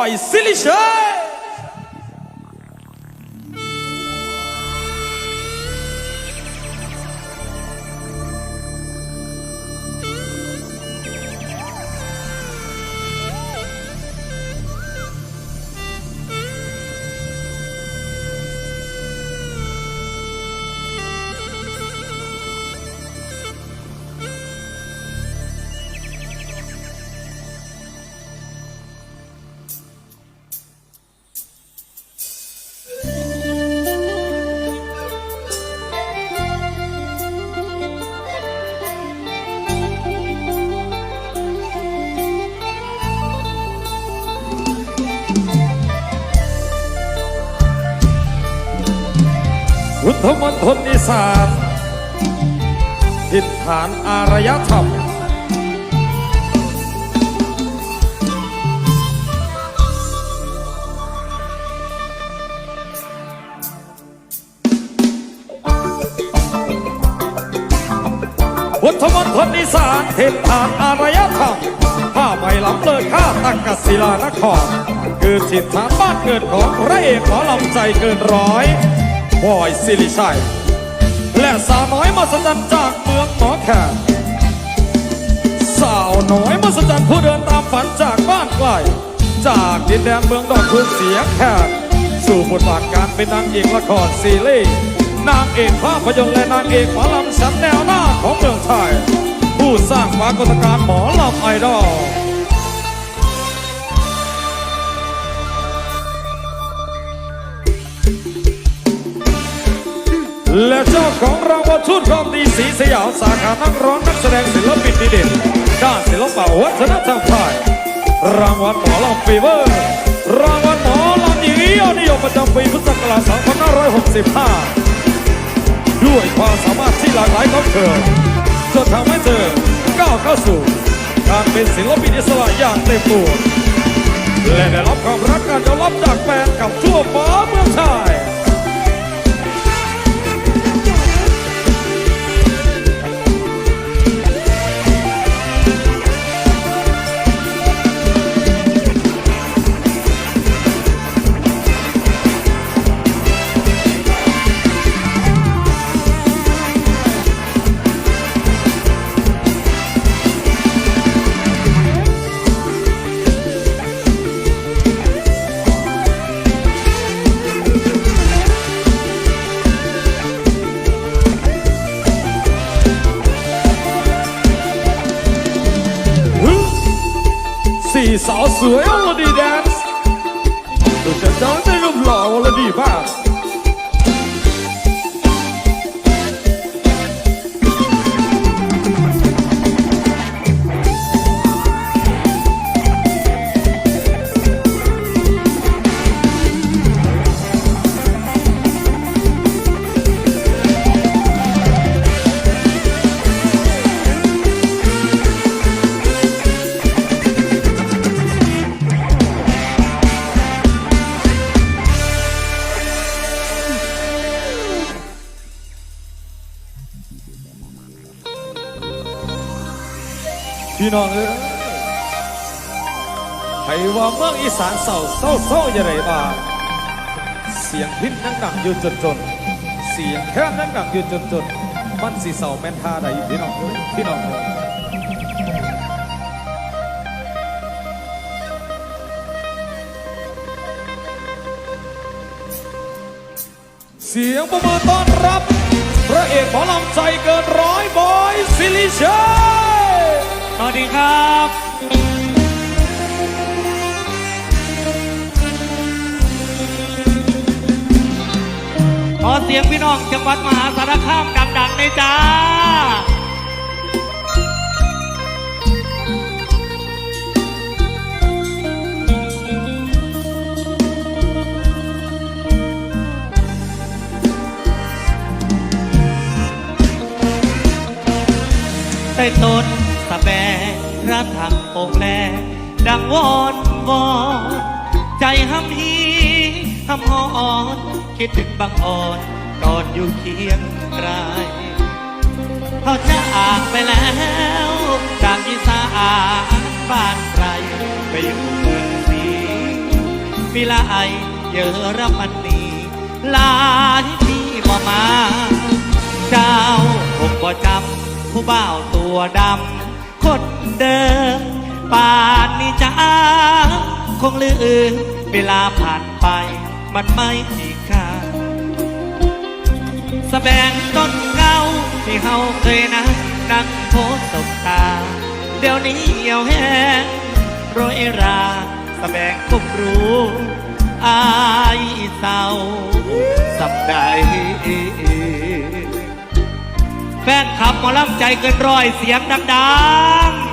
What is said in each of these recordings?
อยซิ พุทธมณฑลอีสานทิศฐานอารยธรรม พุทธมณฑลอีสานทิศฐานอารยธรรมผ้าไม่ล้ำเลิศค่าตักกศิลานคร คือถิ่นฐานบ้านเกิดของพระเอกหมอลำใจเกินร้อย บอยสิริชัย และสาวน้อยมาสจันจากเมืองหมอแคนสาวน้อยมาสจันผู้เดินตามฝันจากบ้านไกลจากดินแดนเมืองดอกคูณเสียงแคนสู่บทบาทการเป็นนางเอกละครซีรีส์นางเอกภาพยนตร์และนางเอกหมอลำชั้นแนวหน้าของเมืองไทย ผู้สร้างปรากฏการณ์าชุดความดีสีสยามสาขานักร้องนักแสดงศิลปินดีเด่นด้านศิลปะวัฒนธรรมไทยรางวัลหมอลำฟีเวอร์ รางวัลหมอลำหญิงยอดนิยมประจำปีพุทธศักราช2565 ด้วยความสามารถที่หลากหลายของเธอจนทำให้เธอก้าวเข้าสู่การเป็นศิลปินอิสระอย่างเต็มตัวและได้รับความรักการยอมรับจากแฟนกับทั่วฟ้าเมืองไทย พี่น้องเอ้ยใครว่าเมืองอีสานเศร้าเศร้าเศร้าอย่างไรบ้างเสียงพินนั่งดังอยู่จนจนเสียงแค่นั่งดังอยู่จนจนมันสีเศร้าแม่นท่าใดพี่น้องเอ้ยพี่น้องเอ้ยเสียงประมือต้อนรับ พระเอกหมอลำใจเกินร้อยบอยสิริชัย ดีครับขอเสียงพี่น้องจังหวัดมหาสารคามดังๆในจ้าใต้ต้น แบงพระธรรมองค์แลดังวอนวอนใจห้ำฮีห้ำหอนคิดถึงบางอ่อนตอนอยู่เคียงไกลเขาจะอ่างไปแล้วจากอีสานบ้านไกลไปอยู่เมืองศรีวิไลเยอรมนีหลายพี่บ่มา เจ้าคงบ่จำผู้บ่าวตัวดำ เดิม ป่านนี้จ้าคงลืมเวลาผ่านไป มันไม่มีค่าสแบงต้นเงาที่เฮาเคยนะ นั่งโพสตบตา เดี๋ยวนี้เหี่ยวแห้งโรยราสแบงคงรู้อายเศร้าสับใดแฟนขับหมอลำใจเกินร้อยเสียงดังๆ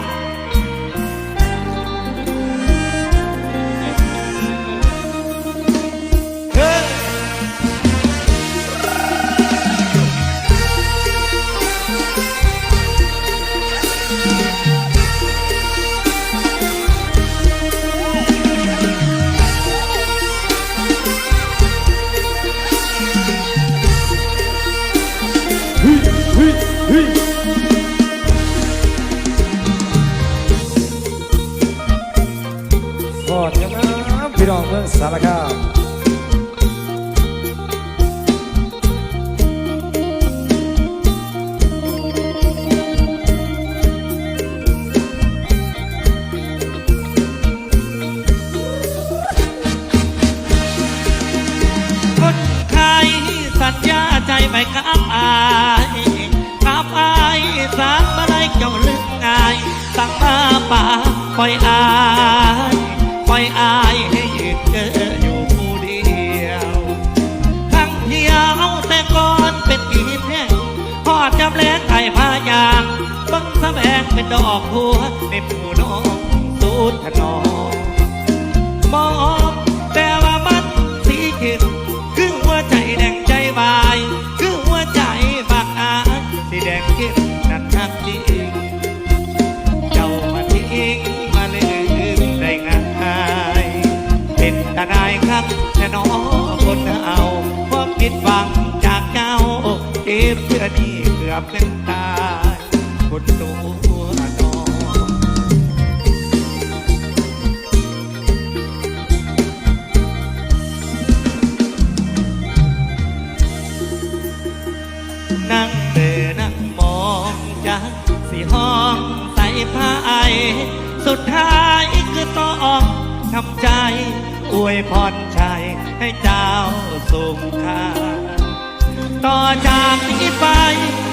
สารคามคนไทยสัญญาใจไปครับอายครับอายสางมาได้เจ้าลึกง่ายสั่งมาป่าปล่อยอายปล่อยอาย ให้ยืนเกออยู่ผู้เดียวทั้งเที่ยวแต่ก่อนเป็นกีแท้พอดจำแลงไก่พายางบังสะแบงเป็นดอกหัวในผู้น้องสูดถนอมมองแต่ว่ามันสีเข้มคือหัวใจแดงใจวาย คือหัวใจบักอายสีแดงเข้มนั่นทักจ อบเป็นตายคนตัวนองนั่งเดินนั่งมองจากสีห้องใส่ผ้าไอ สุดท้ายคือต้องทำใจ อวยพรชัยให้เจ้าสูงค่า ต่อจากนี้ไป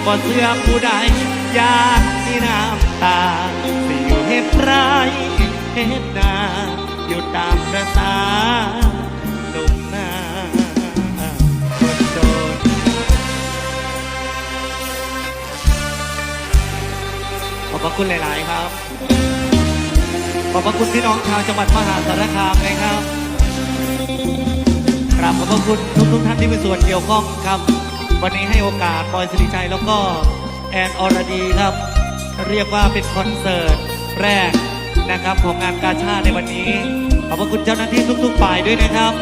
บ่เสื่อผู้ใดอยากมีน้ำตาสิอยู่เฮ็ดไรเฮ็ดนาอยู่ตามประสาหนุ่มนาคนโดนขอบพระคุณหลาย ๆ ครับ ขอบพระคุณพี่น้องชาวจังหวัดมหาสารคามนะครับกราบขอบพระคุณทุกทุกๆท่านที่มีส่วนเกี่ยวข้องครับ วันนี้ให้โอกาสบอยสิริชัยแล้วก็แอนอรดีครับ เรียกว่าเป็นคอนเสิร์ตแรกนะครับของงานกาชาติในวันนี้ ขอบพระคุณเจ้าหน้าที่ทุกๆฝ่ายด้วยนะครับ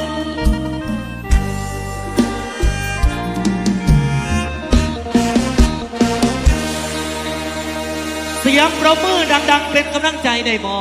เสียงประมือดัง ๆ เป็นกำลังใจได้บอ